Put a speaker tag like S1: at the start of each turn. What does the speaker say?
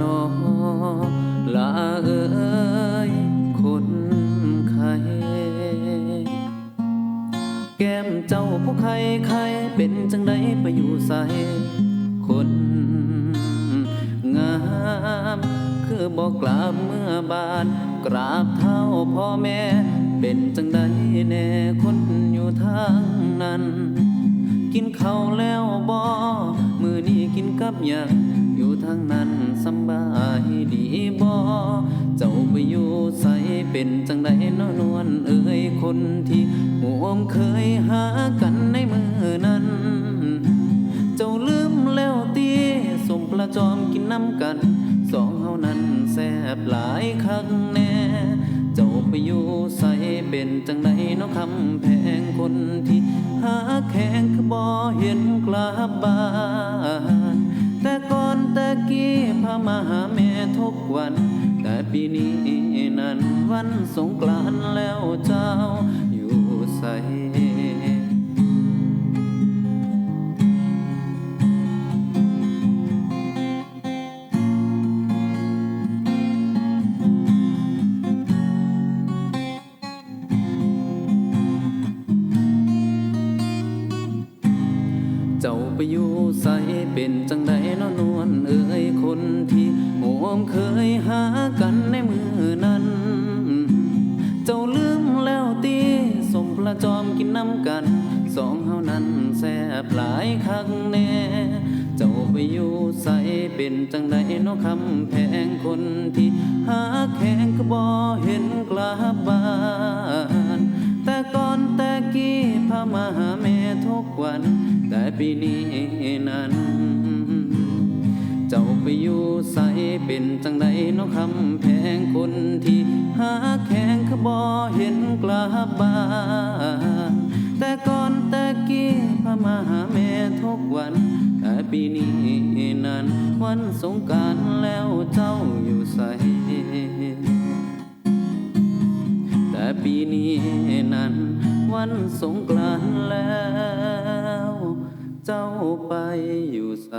S1: นอลาเอ้ยคนไข้แก้มเจ้าผู้ใครใครเป็นจังไดไปอยู่ใสคนงามคือบอกกลาบเมื่อบานกราบเท้าพ่อแม่ เป็นจังไดแน่คนอยู่ทางนั้น กินข้าวแล้วบอมือนี้กินกับอย่าง ทางนั้นสบายดีบ่เจ้าไปอยู่ใสเป็นจังไดนอนวลเอ่ยคนที่ห่วมเคยหากันในมือนั้น เจ้าลืมแล้วตีสมประจอมกินน้ำกัน สองเฮานั้นแซบหลายคักแน่เจ้าไปอยู่ใสเป็นจังไดเนาะคำแพงคนที่หาแข้งคือบ่เห็นกลับบ้าน ปีนี้นั้นวันสงกรานต์แล้วเจ้าอยู่ใสเจ้าไปอยู่ใสเป็นจังใดนอนวลเอ่ยคนที่ มเคยหากันในมือนั้น เจ้าลืมแล้วตีสมประจอมกินน้ำกัน สองเฮานั้นแซบหลายคักแน่ เจ้าไปอยู่ใสเป็นจังใดเนาะคำแพงคนที่หาแข้งก็บ่เห็นกลับบ้านแต่ก่อนแต่กี้พามาหาแม่ทุกวัน แต่ปีนี้นั้น เจ้าไปอยู่ใส เป็นจังใดเนาะคำแพงคนที่หาแข้งคือเห็นกลับบ้านแต่ก่อนแต่กี้พามาหาแม่ทุกวัน แต่ปีนี้นั้นวันสงการแล้วเจ้าอยู่ใสแต่ปีนี้นั้นวันสงกรานแล้ว เจ้าไปอยู่ใส